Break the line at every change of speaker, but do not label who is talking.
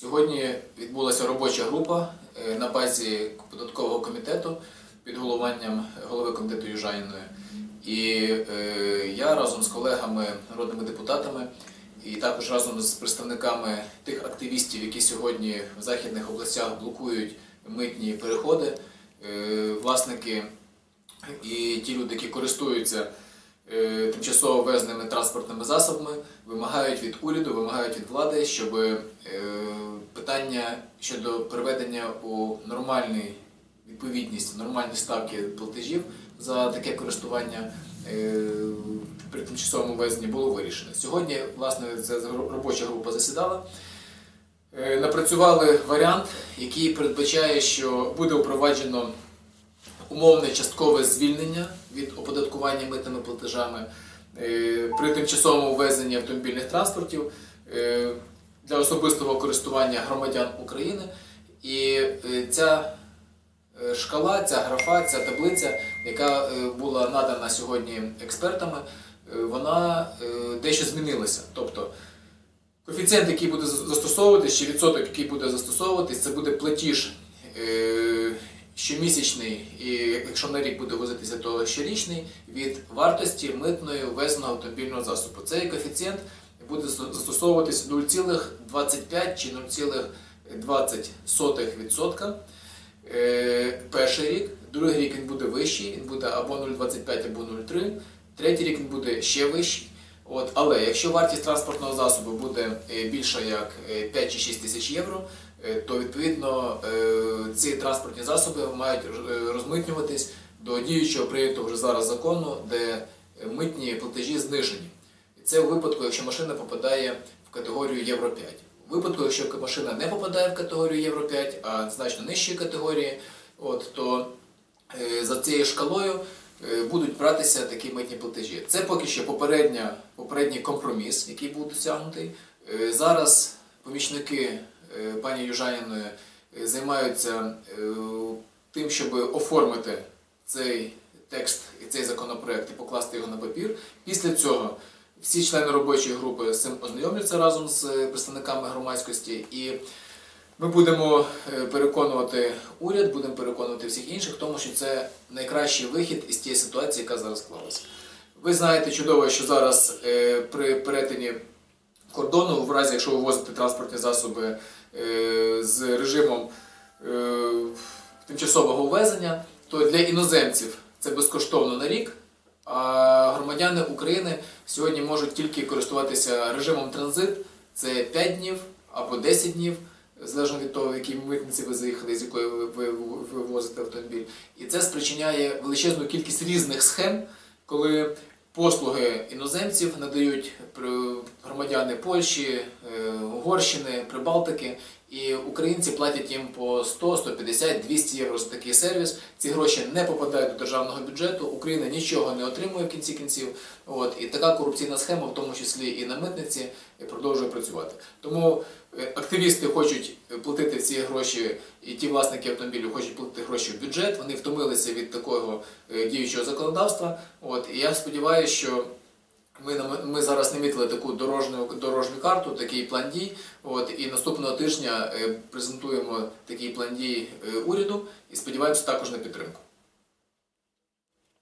Сьогодні відбулася робоча група е, на базі податкового комітету під головуванням голови комітету Южаніної. І е, я разом з колегами, народними депутатами, і також разом з представниками тих активістів, які сьогодні в західних областях блокують митні переходи, е, власники і ті люди, які користуються тимчасово ввезними транспортними засобами, вимагають від уряду, вимагають від влади, щоб е, питання щодо приведення у нормальний відповідність, нормальні ставки платежів за таке користування е, при тимчасовому ввезенні було вирішено. Сьогодні, власне, ця робоча група засідала. Е, Напрацювали варіант, який передбачає, що буде впроваджено умовне часткове звільнення від оподаткування митними платежами е, при тимчасовому ввезенні автомобільних транспортів е, для особистого користування громадян України. І е, ця шкала, ця графа, ця таблиця, яка була надана сьогодні експертами, вона дещо змінилася. Тобто коефіцієнт, який буде застосовуватись, чи відсоток, який буде застосовуватись, це буде платіж щомісячний, і якщо на рік буде возитися, то щорічний від вартості митної ввезеного автомобільного засобу. Цей коефіцієнт буде застосовуватись 0,25 чи 0,20% е, перший рік, другий рік він буде вищий, він буде або 0,25, або 0,3, третій рік він буде ще вищий. От, але якщо вартість транспортного засобу буде е, більша як е, 5 чи 6 тисяч євро, е, то відповідно е, ці транспортні засоби мають е, розмитнюватись до діючого прийнятого вже зараз закону, де митні платежі знижені. Це у випадку, якщо машина попадає в категорію Євро 5. У випадку, якщо машина не попадає в категорію Євро 5, а значно нижчої категорії, от, то е, за цією шкалою е, будуть братися такі митні платежі. Це поки що попередній компроміс, який був досягнутий. Зараз помічники пані Южаніної займаються е, тим, щоб оформити цей текст і цей законопроект і покласти його на папір. Після цього всі члени робочої групи з цим ознайомляться разом з е, представниками громадськості і ми будемо е, переконувати уряд, будемо переконувати всіх інших, тому що це найкращий вихід із тієї ситуації, яка зараз склалася. Ви знаєте чудово, що зараз е, при перетині кордону, в разі якщо ви возите транспортні засоби е, з режимом е, тимчасового ввезення, то для іноземців це безкоштовно на рік. А громадяни України сьогодні можуть тільки користуватися режимом транзит. Це 5 днів або 10 днів, залежно від того, в якій митниці ви заїхали, з якої ви, ви, ви автомобіль. І це спричиняє величезну кількість різних схем, коли послуги іноземців надають громадяни Польщі, е, Угорщини, Прибалтики. І українці платять їм по 100, 150, 200 євро за такий сервіс. Ці гроші не попадають до державного бюджету. Україна нічого не отримує в кінці кінців. От і така корупційна схема, в тому числі і на митниці, продовжує працювати. Тому е, активісти хочуть платити ці гроші, і ті власники автомобілів хочуть платити гроші в бюджет. Вони втомилися від такого е, діючого законодавства. От і я сподіваюся, що. Ми, ми зараз намітили таку дорожню, дорожню карту, такий план дій. От, і наступного тижня е, презентуємо такий план дій е, уряду і сподіваємося також на підтримку.